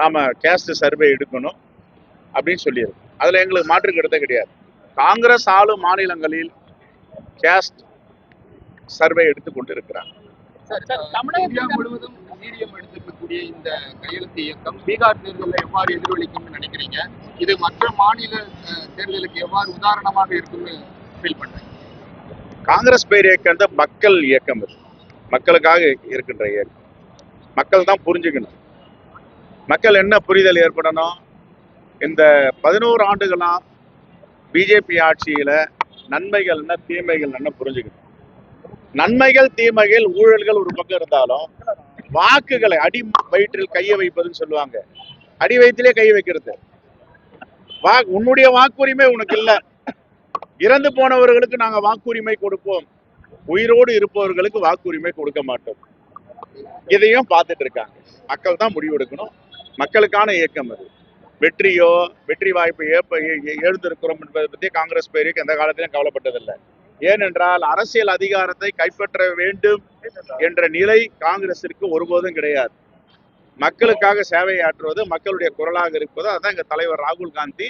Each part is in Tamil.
நாம கேஸ்ட் சர்வே எடுக்கணும் அப்படின்னு சொல்லியிருக்கு. அதுல எங்களுக்கு மாற்று கருத்தே கிடையாது. காங்கிரஸ் ஆளும் மாநிலங்களில் கேஸ்ட் சர்வே எடுத்து கொண்டிருக்கிறாங்க. சார் சார், இந்தியா முழுவதும் வீரியம் எடுத்திருக்கக்கூடிய இந்த கையெழுத்து இயக்கம் பீகார் தேர்தலில் எவ்வாறு எதிரொலிக்கும்னு நினைக்கிறீங்க? இது மற்ற மாநில தேர்தலுக்கு எவ்வாறு உதாரணமாக இருக்கும்னு ஃபீல் பண்றீங்க? காங்கிரஸ் பேர் இயக்கம் மக்கள் இயக்கம் மக்களுக்காக இருக்கின்ற இயக்கம். மக்கள் தான் புரிஞ்சுக்கணும். மக்கள் என்ன புரிதல் ஏற்படணும்? இந்த பதினோரு ஆண்டுகளா பிஜேபி ஆட்சியில நன்மைகள் என்ன தீமைகள் என்ன புரிஞ்சுக்கணும்? நன்மைகள் தீமைகள் ஊழல்கள் ஒரு பக்கம் இருந்தாலும் வாக்குகளை அடி வயிற்றில் கையை வைப்பதுன்னு சொல்லுவாங்க. அடி வயிற்றிலே கை வைக்கிறது. வா உன்னுடைய வாக்குரிமை உனக்கு இல்ல. இறந்து போனவர்களுக்கு நாங்க வாக்குரிமை கொடுப்போம். உயிரோடு இருப்பவர்களுக்கு வாக்குரிமை கொடுக்க மாட்டோம். இதையும் பார்த்துட்டு இருக்காங்க. மக்கள் தான் முடிவெடுக்கணும். மக்களுக்கான இயக்கம் அது. வெற்றியோ வெற்றி வாய்ப்பு ஏற்ப எழுந்திருக்கிறோம் என்பதை பற்றி காங்கிரஸ் பேருக்கு எந்த காலத்திலும் கவலைப்பட்டதில்லை. ஏனென்றால் அரசியல் அதிகாரத்தை கைப்பற்ற வேண்டும் என்ற நிலை காங்கிரசிற்கு ஒருபோதும் கிடையாது. மக்களுக்காக சேவையாற்றுவது மக்களுடைய குரலாக இருப்பது அதான் எங்க தலைவர் ராகுல் காந்தி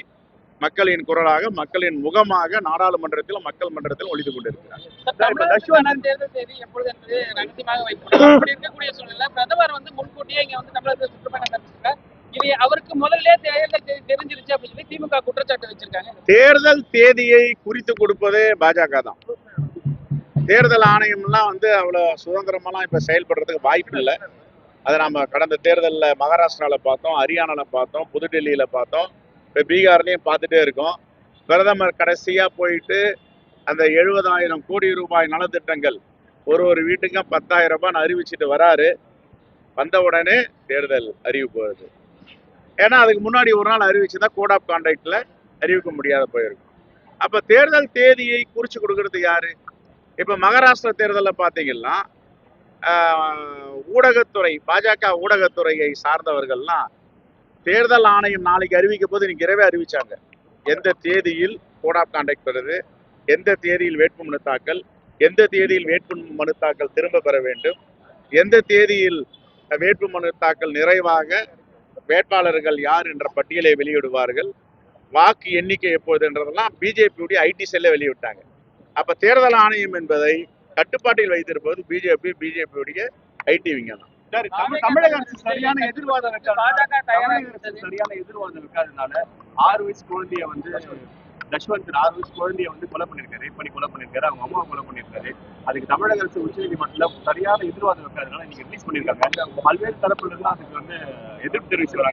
மக்களின் குரலாக மக்களின் முகமாக நாடாளுமன்றத்திலும் மக்கள் மன்றத்திலும் ஒழித்து கொண்டிருக்கிறார். அவருக்கு முதல்ல தேர்தல் தெரிஞ்சிருச்சு அப்படின்னு திமுக குற்றச்சாட்டு வச்சிருக்காங்க. தேர்தல் தேதியை குறித்து கொடுப்பதே பாஜக தான். தேர்தல் ஆணையம்லாம் வந்து அவ்வளவு சுதந்திரமெல்லாம் இப்ப செயல்படுறதுக்கு வாய்ப்பு இல்லை. அதை நம்ம கடந்த தேர்தலில் மகாராஷ்டிரால பார்த்தோம் ஹரியானால பார்த்தோம் புதுடெல்லியில பார்த்தோம். இப்போ பீகார்லேயும் பார்த்துட்டே இருக்கோம். பிரதமர் கடைசியாக போயிட்டு அந்த எழுபதாயிரம் கோடி ரூபாய் நலத்திட்டங்கள் ஒரு ஒரு வீட்டுக்கும் பத்தாயிரம் ரூபான்னு அறிவிச்சிட்டு வராரு. வந்த உடனே தேர்தல் அறிவிப்பு வருது ஏன்னா அதுக்கு முன்னாடி ஒரு நாள் அறிவிச்சுதான் கோட் ஆஃப் கான்டாக்டில் அறிவிக்க முடியாத போயிருக்கும். அப்போ தேர்தல் தேதியை குறித்து கொடுக்கறது யாரு? இப்போ மகாராஷ்டிரா தேர்தலில் பார்த்தீங்கன்னா ஊடகத்துறை பாஜக ஊடகத்துறையை சார்ந்தவர்கள்லாம் தேர்தல் ஆணையம் நாளைக்கு அறிவிக்க போது இன்னைக்கு இரவே அறிவிச்சாங்க. எந்த தேதியில் கோட் ஆஃப் கான்டாக்ட் பெறுது எந்த தேதியில் வேட்பு மனு தாக்கல் எந்த தேதியில் வேட்பு மனு தாக்கல் திரும்ப பெற வேண்டும் எந்த தேதியில் வேட்பு மனு தாக்கல் நிறைவாக வேட்பாளர்கள் யார் என்ற பட்டியலை வெளியிடுவார்கள் வாக்கு எண்ணிக்கை எப்போது என்றதெல்லாம் பிஜேபியுடைய ஐடி செல்ல வெளியிட்டாங்க. அப்ப தேர்தல் ஆணையம் என்பதை கட்டுப்பாட்டில் வைத்திருப்பது பிஜேபி பிஜேபியுடைய ஐடி விஞ்ஞானம். தமிழக அரசு சரியான எதிர்வாதம் பாஜக தயாரா தமிழக அரசு இருந்தது சரியான எதிர்வாதம் வைக்காதனால ஆறு வயசு குழந்தைய வந்து தஷ்வந்த் ஆறு வயசு குழந்தைய வந்து கொலை பண்ணிருக்காரு ரேப் பண்ணி கொலை பண்ணிருக்காரு அவங்க அம்மா கொலை பண்ணிருக்காரு அதுக்கு தமிழக அரசு உச்சநீதிமன்றத்துல சரியான எதிர்வாதம் வைக்காதனால நீங்க ரிலீஸ் பண்ணிருக்காங்க பல்வேறு தரப்புல இருந்து அதுக்கு வந்து எதிர்ப்பு தெரிவிச்சு வராங்க